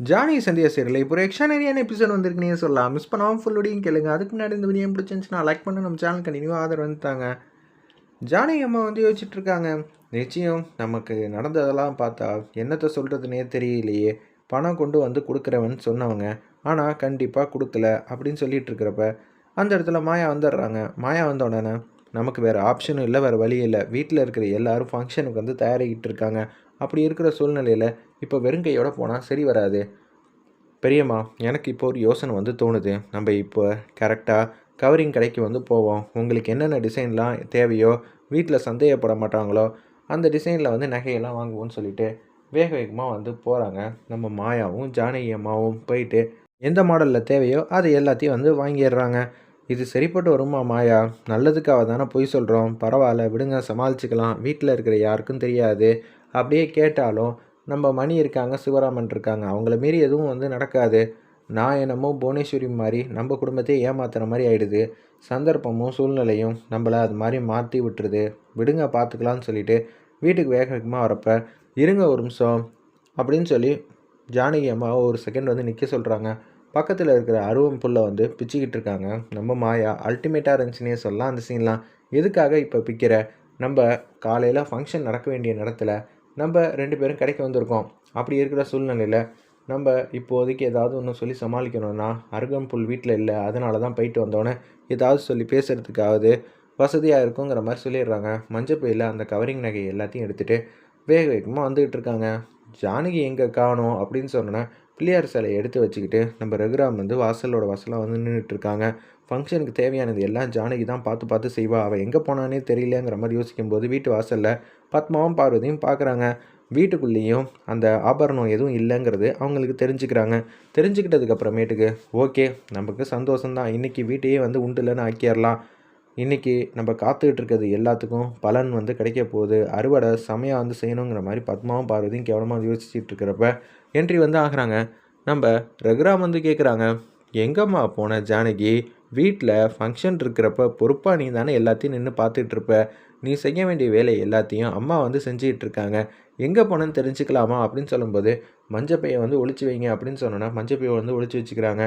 Johnny Sandhya serial இப்போ ஒரு நிறையான episode வந்திருக்குனே சொல்லலாம். மிஸ் பண்ணாமல் ஃபுல்லோடையும் கேளுங்க. அதுக்கு முன்னாடி இந்த வீடியோ பிடிச்சிருந்துச்சுன்னா லைக் பண்ணி. நம்ம சேனல் கண்டினியூ ஆதரவு வந்துட்டாங்க ஜானகி அம்மா வந்து யோசிச்சுட்டு இருக்காங்க. நிச்சயம் நமக்கு நடந்ததெல்லாம் பார்த்தா என்னத்தை சொல்கிறதுனே தெரியலையே. பணம் கொண்டு வந்து கொடுக்குறவன் சொன்னவங்க. ஆனால் கண்டிப்பாக கொடுக்கல அப்படின்னு சொல்லிட்டு இருக்கிறப்ப அந்த இடத்துல மாயா வந்துடுறாங்க. மாயா வந்த உடனே நமக்கு வேறு ஆப்ஷனும் இல்லை வேறு வழி இல்லை. வீட்டில் இருக்கிற எல்லாரும் ஃபங்க்ஷனுக்கு வந்து தயாரிக்கிட்டு இருக்காங்க. அப்படி இருக்கிற சூழ்நிலையில் இப்போ வெறுங்கையோட போனால் சரி வராது. பெரியம்மா எனக்கு இப்போ ஒரு யோசனை வந்து தோணுது. நம்ம இப்போ கரெக்டாக கவரிங் கடைக்கு வந்து போவோம். உங்களுக்கு என்னென்ன டிசைன்லாம் தேவையோ வீட்டில் சந்தேகப்பட மாட்டாங்களோ அந்த டிசைனில் வந்து நகையெல்லாம் வாங்குவோம்னு சொல்லிட்டு வேக வேகமாக வந்து போகிறாங்க நம்ம மாயாவும் ஜானகி அம்மாவும் போயிட்டு எந்த மாடலில் தேவையோ அதை எல்லாத்தையும் வந்து வாங்கிடுறாங்க. இது சரிப்பட்டு வருமா மாயா? நல்லதுக்காக தானே பொய் சொல்கிறோம் பரவாயில்ல விடுங்க சமாளிச்சுக்கலாம். வீட்டில் இருக்கிற யாருக்கும் தெரியாது. அப்படியே கேட்டாலும் நம்ம மணி இருக்காங்க சிவராமன் இருக்காங்க. அவங்கள மீறி எதுவும் வந்து நடக்காது. நான் என்னமோ புவனேஸ்வரி மாதிரி நம்ம குடும்பத்தையே ஏமாத்துற மாதிரி ஆயிடுது. சந்தர்ப்பமும் சூழ்நிலையும் நம்மளை அது மாதிரி மாற்றி விட்டுருது. விடுங்க பார்த்துக்கலான்னு சொல்லிட்டு வீட்டுக்கு வேக வேகமாக வரப்ப இருங்க ஒரு நிமிஷம் அப்படின்னு சொல்லி ஜானகி அம்மா ஒரு செகண்ட் வந்து நிற்க சொல்கிறாங்க பக்கத்தில் இருக்கிற அருவம் புல்லை வந்து பிச்சுக்கிட்டு இருக்காங்க. நம்ம மாயா அல்டிமேட்டாக இருந்துச்சுன்னே சொல்லலாம் அந்த சீன்லாம் எதுக்காக இப்போ பிக்கிற? நம்ம காலையில் ஃபங்க்ஷன் நடக்க வேண்டிய நேரத்தில் நம்ம ரெண்டு பேரும் கடைக்கு வந்திருக்கோம். அப்படி இருக்கிற சூழ்நிலையில் நம்ம இப்போதைக்கு ஏதாவது ஒன்று சொல்லி சமாளிக்கணும்னா அருகம்புல் வீட்டில் இல்லை அதனால தான் போயிட்டு வந்தோன்னே ஏதாவது சொல்லி பேசுகிறதுக்காவது வசதியாக இருக்குங்கிற மாதிரி சொல்லிடுறாங்க. மஞ்சள் பையில் அந்த கவரிங் நகை எல்லாத்தையும் எடுத்துகிட்டு வேக வேகமாக வந்துக்கிட்டு இருக்காங்க. ஜானகி எங்கே காணும் அப்படின்னு சொன்னோன்னே பிள்ளையார் சிலையை எடுத்து வச்சுக்கிட்டு நம்ம ரகுராம் வந்து வாசலோட வாசலாக வந்து நின்றுட்டுருக்காங்க ஃபங்க்ஷனுக்கு தேவையானது எல்லாம் ஜானகி தான் பார்த்து பார்த்து செய்வா. அவள் எங்கே போனானே தெரியலங்கிற மாதிரி யோசிக்கும்போது வீட்டு வாசலில் பத்மாவும் பார்வதியும் பார்க்குறாங்க. வீட்டுக்குள்ளேயும் அந்த ஆபரணம் எதுவும் இல்லைங்கிறது அவங்களுக்கு தெரிஞ்சுக்கிறாங்க. தெரிஞ்சுக்கிட்டதுக்கப்புறமேட்டுக்கு ஓகே நமக்கு சந்தோஷம்தான். இன்றைக்கி வீட்டையே வந்து உண்டுலன்னு ஆக்கிடலாம் இன்றைக்கி நம்ம காத்துக்கிட்டு இருக்கிறது எல்லாத்துக்கும் பலன் வந்து கிடைக்க போகுது. அறுவடை செமையாக வந்து செய்யணுங்கிற மாதிரி பத்மாவும் பார்வதியும் கேவலமாக யோசிச்சுட்டு இருக்கிறப்ப என்ட்ரி வந்து ஆகுறாங்க. நம்ம ரகுராம் வந்து கேட்குறாங்க எங்கம்மா போன ஜானகி? வீட்டில் ஃபங்க்ஷன் இருக்கிறப்ப பொறுப்பாக நீ தானே எல்லாத்தையும் நின்று பார்த்துட்ருப்ப நீ செய்ய வேண்டிய வேலை எல்லாத்தையும் அம்மா வந்து செஞ்சுக்கிட்டு இருக்காங்க. எங்கே போனேன்னு தெரிஞ்சுக்கலாமா அப்படின்னு சொல்லும்போது மஞ்சப்பையை வந்து ஒழிச்சு வைங்க அப்படின்னு சொன்னோன்னா மஞ்சப்பையை வந்து ஒழிச்சு வச்சுக்கிறாங்க.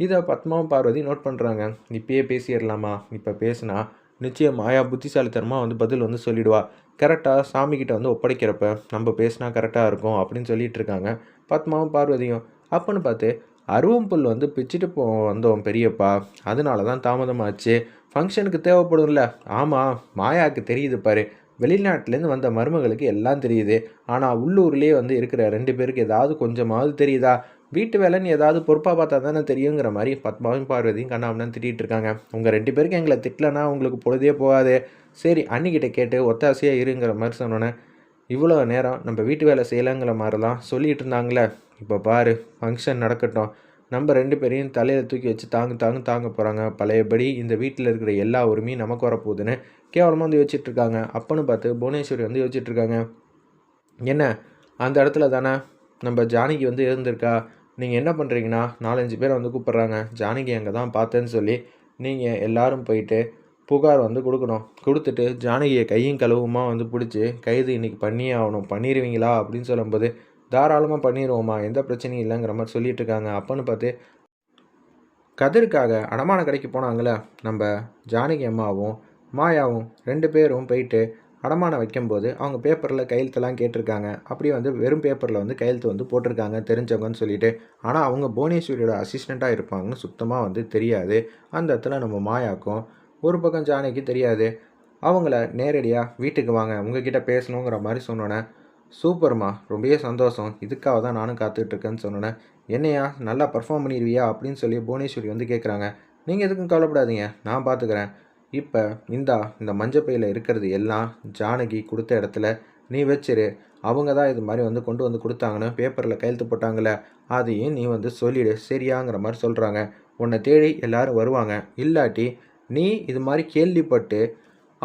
இதை பத்மாவும் பார்வதி நோட் பண்ணுறாங்க இப்பயே பேசிடலாமா? இப்போ பேசுனா நிச்சயம் மாயா புத்திசாலித்தனமாக வந்து பதில் வந்து சொல்லிடுவா. கரெக்டாக சாமிக்கிட்ட வந்து ஒப்படைக்கிறப்ப நம்ம பேசினா கரெக்டாக இருக்கும் அப்படின்னு சொல்லிட்டு இருக்காங்க பத்மாவும் பார்வதியும். அப்போன்னு பார்த்து அருவம்புல் வந்து பிச்சுட்டு போ வந்தோம் பெரியப்பா. அதனால தான் தாமதமாச்சு. ஃபங்க்ஷனுக்கு தேவைப்படும்ல. ஆமாம் மாயாவுக்கு தெரியுது பாரு. வெளிநாட்டிலேருந்து வந்த மருமகளுக்கு எல்லாம் தெரியுது. ஆனால் உள்ளூர்லேயே வந்து இருக்கிற ரெண்டு பேருக்கு ஏதாவது கொஞ்சமாவது தெரியுதா? வீட்டு வேலைன்னு ஏதாவது பொறுப்பாக பார்த்தா தானே தெரியுங்கிற மாதிரி பத்மாவும் பார்வதியும் கண்ணாமன்னு திட்டிகிட்டு இருக்காங்க. உங்கள் ரெண்டு பேருக்கு எங்களை திட்டலனா உங்களுக்கு பொழுதே போகாது. சரி அன்னிக்கிட்ட கேட்டு ஒத்தாசையாக இருங்கிற மாதிரி சொன்னோன்னே இவ்வளோ நேரம் நம்ம வீட்டு வேலை செய்யலைங்கிற மாதிரிலாம் சொல்லிகிட்டு இருந்தாங்களே இப்போ பாரு ஃபங்க்ஷன் நடக்கட்டும். நம்ம ரெண்டு பேரையும் தலையில் தூக்கி வச்சு தாங்கு தாங்கு தாங்க போகிறாங்க பழையபடி இந்த வீட்டில் இருக்கிற எல்லா உரிமையும் நமக்கு வரப்போகுதுன்னு கேவலமாக வந்து யோசிச்சுட்ருக்காங்க அப்பன்னு பார்த்து புவனேஸ்வரி வந்து யோசிச்சுட்ருக்காங்க என்ன? அந்த இடத்துல தானே நம்ம ஜானகி வந்து இருந்திருக்கா நீங்கள் என்ன பண்ணுறீங்கன்னா நாலஞ்சு பேர் வந்து கூப்பிட்றாங்க. ஜானகி அங்கே தான் பார்த்தேன்னு சொல்லி நீங்கள் எல்லாரும் போயிட்டு புகார் வந்து கொடுக்கணும். கொடுத்துட்டு ஜானகியை கையும் கழுவுமா வந்து பிடிச்சி கைது இன்றைக்கி பண்ணியே ஆகணும். பண்ணிடுவீங்களா அப்படின்னு சொல்லும்போது தாராளமாக பண்ணிடுவோம்மா எந்த பிரச்சனையும் இல்லைங்கிற மாதிரி சொல்லிட்டு இருக்காங்க அப்போன்னு பார்த்து கதிருக்காக அடமான கடைக்கு போனாங்களே? நம்ம ஜானகி அம்மாவும் மாயாவும் ரெண்டு பேரும் போயிட்டு அடமானம் வைக்கும்போது அவங்க பேப்பரில் கையெழுத்தெல்லாம் கேட்டிருக்காங்க. அப்படியே வந்து வெறும் பேப்பரில் வந்து கையெழுத்து வந்து போட்டிருக்காங்க தெரிஞ்சவங்கன்னு சொல்லிட்டு. ஆனால் அவங்க புவனேஸ்வரியோட அசிஸ்டண்ட்டாக இருப்பாங்கன்னு சுத்தமாக வந்து தெரியாது. அந்த இடத்துல நம்ம மாயாக்கும் ஒரு பக்கம் ஜானகி தெரியாது. அவங்கள நேரடியாக வீட்டுக்கு வாங்க உங்ககிட்ட பேசணுங்கிற மாதிரி சொன்னோன்னே சூப்பர்மா. ரொம்பவே சந்தோஷம். இதுக்காக தான் நானும் காத்துட்ருக்கேன்னு சொன்னேன். என்னையா நல்லா பர்ஃபார்ம் பண்ணிடுவியா அப்படின்னு சொல்லி புவனேஸ்வரி வந்து கேட்குறாங்க நீங்கள் எதுக்கும் கவலைப்படாதீங்க. நான் பார்த்துக்கிறேன் இப்போ இந்தா இந்த மஞ்சப்பையில் இருக்கிறது எல்லாம் ஜானகி கொடுத்த இடத்துல நீ வச்சிரு. அவங்க தான் இது மாதிரி வந்து கொண்டு வந்து கொடுத்தாங்கன்னு பேப்பரில் கையெழுத்து போட்டாங்களே அதையும் நீ வந்து சொல்லிடு. சரியாங்கிற மாதிரி சொல்கிறாங்க உன்னை தேடி எல்லாரும் வருவாங்க. இல்லாட்டி நீ இது மாதிரி கேள்விப்பட்டு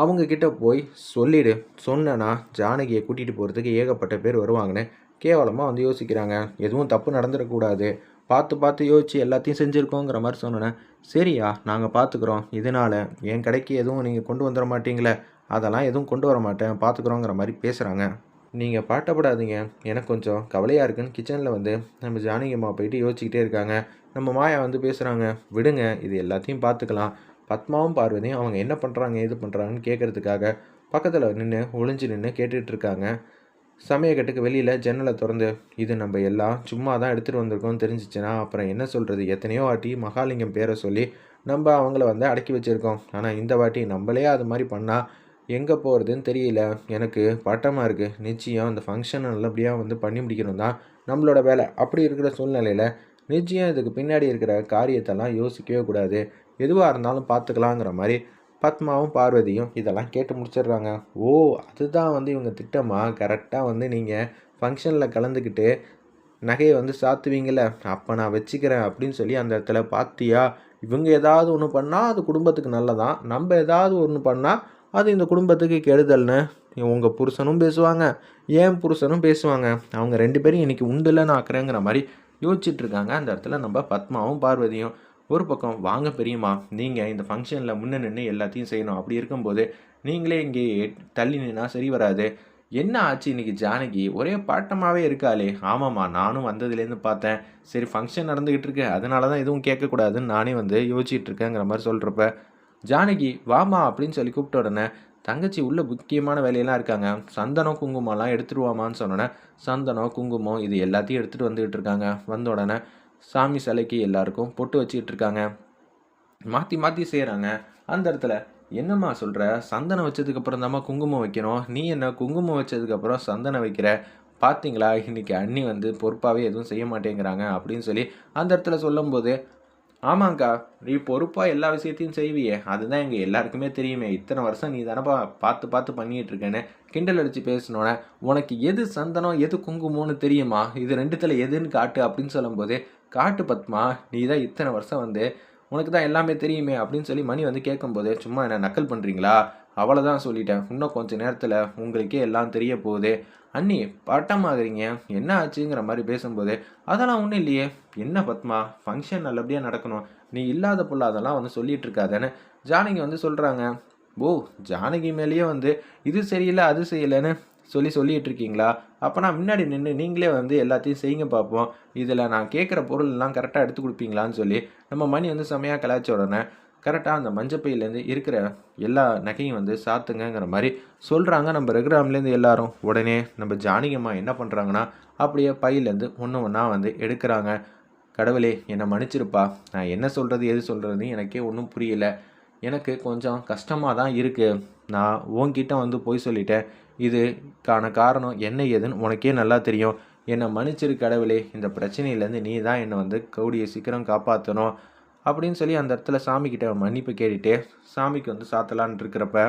அவங்கக்கிட்ட போய் சொல்லிடு. சொன்னனா ஜானகியை கூட்டிகிட்டு போகிறதுக்கு ஏகப்பட்ட பேர் வருவாங்கன்னு. கேவலமாக வந்து யோசிக்கிறாங்க. எதுவும் தப்பு நடந்துடக்கூடாது. பார்த்து பார்த்து யோசித்து எல்லாத்தையும் செஞ்சுருக்கோங்கிற மாதிரி சொன்னேன் சரியா நாங்கள் பார்த்துக்குறோம். இதனால் என் கடைக்கு எதுவும் நீங்கள் கொண்டு வந்துட மாட்டீங்களே. அதெல்லாம் எதுவும் கொண்டு வர மாட்டேன். பார்த்துக்குறோங்கிற மாதிரி பேசுகிறாங்க நீங்கள் பாட்டப்படாதீங்க எனக்கு கொஞ்சம் கவலையாக இருக்குன்னு கிச்சனில் வந்து நம்ம ஜானகி அம்மா போயிட்டு யோசிச்சுக்கிட்டே இருக்காங்க. நம்ம மாயா வந்து பேசுகிறாங்க விடுங்க இது எல்லாத்தையும் பார்த்துக்கலாம். பத்மாவும் பார்வதியும் அவங்க என்ன பண்ணுறாங்க எது பண்ணுறாங்கன்னு கேட்குறதுக்காக பக்கத்தில் நின்று ஒளிஞ்சு நின்று கேட்டுகிட்டு இருக்காங்க. சமயக்கட்டுக்கு வெளியில் ஜன்னலை திறந்து இது நம்ம எல்லாம் சும்மா தான் எடுத்துகிட்டு வந்திருக்கோம்னு தெரிஞ்சிச்சுன்னா அப்புறம் என்ன சொல்கிறது எத்தனையோ வாட்டி மகாலிங்கம் பேரை சொல்லி நம்ம அவங்கள வந்து அடக்கி வச்சுருக்கோம். ஆனால் இந்த வாட்டி நம்மளே அது மாதிரி பண்ணால் எங்கே போகிறதுன்னு தெரியல. எனக்கு பட்டமாக இருக்குது நிச்சயம் அந்த ஃபங்க்ஷனை நல்லபடியாக வந்து பண்ணி முடிக்கணும் தான் நம்மளோட வேலை. அப்படி இருக்கிற சூழ்நிலையில் நிச்சயம் இதுக்கு பின்னாடி இருக்கிற காரியத்தெல்லாம் யோசிக்கவே கூடாது. எதுவாக இருந்தாலும் பார்த்துக்கலாங்கிற மாதிரி பத்மாவும் பார்வதியும் இதெல்லாம் கேட்டு முடிச்சிடுறாங்க. ஓ அதுதான் வந்து இவங்க திட்டமாக கரெக்டாக வந்து நீங்கள் ஃபங்க்ஷனில் கலந்துக்கிட்டு நகையை வந்து சாத்துவீங்கள அப்போ நான் வச்சுக்கிறேன் அப்படின்னு சொல்லி அந்த இடத்துல பார்த்தியா இவங்க ஏதாவது ஒன்று பண்ணால் அது குடும்பத்துக்கு நல்லதான் நம்ம ஏதாவது ஒன்று பண்ணால் அது இந்த குடும்பத்துக்கு கெடுதல்னு. உங்கள் புருஷனும் பேசுவாங்க ஏன் புருஷனும் பேசுவாங்க. அவங்க ரெண்டு பேரும் இன்றைக்கி உண்டுல நான் ஆக்குறேங்கிற மாதிரி யோசிச்சுட்ருக்காங்க அந்த இடத்துல நம்ம பத்மாவும் பார்வதியும். ஒரு பக்கம் வாங்க பெரியம்மா நீங்கள் இந்த ஃபங்க்ஷனில் முன்ன நின்று எல்லாத்தையும் செய்யணும். அப்படி இருக்கும்போது நீங்களே இங்கே தள்ளி நின்னா சரி வராது. என்ன ஆச்சு இன்றைக்கி ஜானகி? ஒரே பாட்டமாகவே இருக்காளே. ஆமாம்மா நானும் வந்ததுலேருந்து பார்த்தேன். சரி ஃபங்க்ஷன் நடந்துக்கிட்டு இருக்கு அதனால தான் எதுவும் கேட்கக்கூடாதுன்னு நானே வந்து யோசிச்சுட்டு இருக்கேங்கிற மாதிரி சொல்கிறப்ப ஜானகி வாமா அப்படின்னு சொல்லி கூப்பிட்ட உடனே தங்கச்சி உள்ள முக்கியமான வேலையெல்லாம் இருக்காங்க. சந்தனம் குங்குமம்லாம் எடுத்துருவாமான்னு சொன்னோன்னே சந்தனம் குங்குமம் இது எல்லாத்தையும் எடுத்துகிட்டு வந்துக்கிட்டு இருக்காங்க வந்த உடனே சாமி சிலைக்கு எல்லாருக்கும் பொட்டு வச்சுக்கிட்டு இருக்காங்க மாற்றி மாற்றி செய்கிறாங்க அந்த இடத்துல என்னம்மா சொல்கிற சந்தனம் வச்சதுக்கப்புறம் தாம்மா குங்குமம் வைக்கணும். நீ என்ன குங்குமம் வச்சதுக்கப்புறம் சந்தனம் வைக்கிற? பார்த்தீங்களா இன்றைக்கி அண்ணி வந்து பொறுப்பாகவே எதுவும் செய்ய மாட்டேங்கிறாங்க. அப்படின்னு சொல்லி அந்த இடத்துல சொல்லும்போது ஆமாங்க்கா நீ பொறுப்பாக எல்லா விஷயத்தையும் செய்வியே. அதுதான் எங்கள் எல்லாருக்குமே தெரியுமே. இத்தனை வருஷம் நீ தானப்பா பார்த்து பார்த்து பண்ணிகிட்டு இருக்கேன்னு கிண்டல் அடித்து பேசினோன்னே உனக்கு எது சந்தனம் எது குங்குமம்னு தெரியுமா? இது ரெண்டுத்தில் எதுன்னு காட்டு. அப்படின்னு சொல்லும்போது காட்டு பத்மா நீ தான் இத்தனை வருஷம் வந்து உனக்கு தான் எல்லாமே தெரியுமே அப்படின்னு சொல்லி மணி வந்து கேட்கும்போது சும்மா என்ன நக்கல் பண்ணுறீங்களா அவ்வளோதான் சொல்லிட்டேன். இன்னும் கொஞ்சம் நேரத்தில் உங்களுக்கே எல்லாம் தெரிய போகுது. அண்ணி பட்டமாகறீங்க என்ன ஆச்சுங்கிற மாதிரி பேசும்போது அதெல்லாம் ஒன்றும் இல்லையே. என்ன பத்மா? ஃபங்க்ஷன் நல்லபடியாக நடக்கணும். நீ இல்லாத புள்ள அதெல்லாம் வந்து சொல்லிட்டு இருக்காதேன்னு ஜானகி வந்து சொல்கிறாங்க ஓ ஜானகி மேலேயே வந்து இது சரியில்லை அது செய்யலைன்னு சொல்லி சொல்லிகிட்டு இருக்கீங்களா அப்போனா முன்னாடி நின்று நீங்களே வந்து எல்லாத்தையும் செய்யுங்க பார்ப்போம் இதில் நான் கேட்குற பொருள் எல்லாம் கரெக்டாக எடுத்து கொடுப்பீங்களான்னு சொல்லி நம்ம மணி வந்து செமையாக கலாய்ச்ச உடனே கரெக்டாக அந்த மஞ்சப்பையிலேருந்து இருக்கிற எல்லா நகையும் வந்து சாத்துங்கங்கிற மாதிரி சொல்கிறாங்க நம்ம ரெகுராம்லேருந்து எல்லாரும். உடனே நம்ம ஜானகியம்மா என்ன பண்ணுறாங்கன்னா அப்படியே பையிலேருந்து ஒன்று ஒன்றா வந்து எடுக்கிறாங்க. கடவுளே என்னை மன்னிச்சிருப்பா. நான் என்ன சொல்கிறது எது சொல்கிறதுன்னு எனக்கே ஒன்றும் புரியல. எனக்கு கொஞ்சம் கஷ்டமாக தான் இருக்குது நான் உன்கிட்ட வந்து போய் சொல்லிட்டேன். இதுக்கான காரணம் என்ன ஏதுன்னு உனக்கே நல்லா தெரியும். என்னை மன்னிச்சிரு கடவுளே இந்த பிரச்சனையிலேருந்து நீ தான் என்னை வந்து கவுடியை சீக்கிரம் காப்பாற்றணும் அப்படின்னு சொல்லி அந்த இடத்துல சாமிக்கிட்ட மன்னிப்பு கேட்டுட்டு சாமிக்கு வந்து சாத்தலான் இருக்கிறப்ப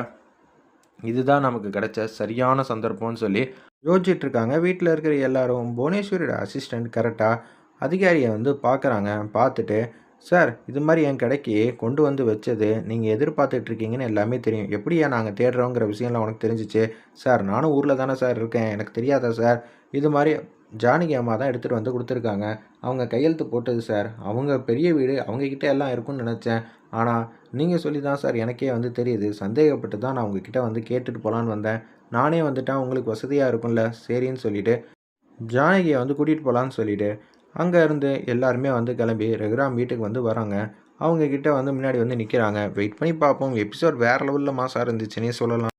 இதுதான் நமக்கு கிடைச்ச சரியான சந்தர்ப்பம்னு சொல்லி யோசிச்சுட்டு இருக்காங்க. வீட்டில் இருக்கிற எல்லாரும் புவனேஸ்வரியோட அசிஸ்டண்ட் கரெக்டாக அதிகாரியை வந்து பார்க்குறாங்க பார்த்துட்டு சார் இது மாதிரி என் கடைக்கு கொண்டு வந்து வச்சது நீங்கள் எதிர்பார்த்துட்டு இருக்கீங்கன்னு எல்லாமே தெரியும். எப்படியா நாங்கள் தேடுறோங்கிற விஷயம்லாம் உனக்கு தெரிஞ்சிச்சு? சார் நானும் ஊரில் தானே சார் இருக்கேன். எனக்கு தெரியாதா சார்? இது மாதிரி ஜானகி அம்மா தான் எடுத்துகிட்டு வந்து கொடுத்துருக்காங்க. அவங்க கையெழுத்து போட்டது சார். அவங்க பெரிய வீடு அவங்கக்கிட்ட எல்லாம் இருக்கும்னு நினச்சேன். ஆனால் நீங்கள் சொல்லி தான் சார் எனக்கே வந்து தெரியுது. சந்தேகப்பட்டு தான் நான் உங்ககிட்ட வந்து கேட்டுட்டு போகலான்னு வந்தேன். நானே வந்துட்டேன். உங்களுக்கு வசதியாக இருக்கும்ல? சரின்னு சொல்லிவிட்டு ஜானகியை வந்து கூட்டிகிட்டு போகலான்னு சொல்லிவிட்டு அங்கே இருந்து எல்லாருமே வந்து கிளம்பி ரெகுராம் வீட்டுக்கு வந்து வராங்க. அவங்க கிட்ட வந்து முன்னாடி வந்து நிற்கிறாங்க வெயிட் பண்ணி பார்ப்போம். எபிசோட் வேறு லெவலில் மாசாக இருந்துச்சுன்னே சொல்லலாம்.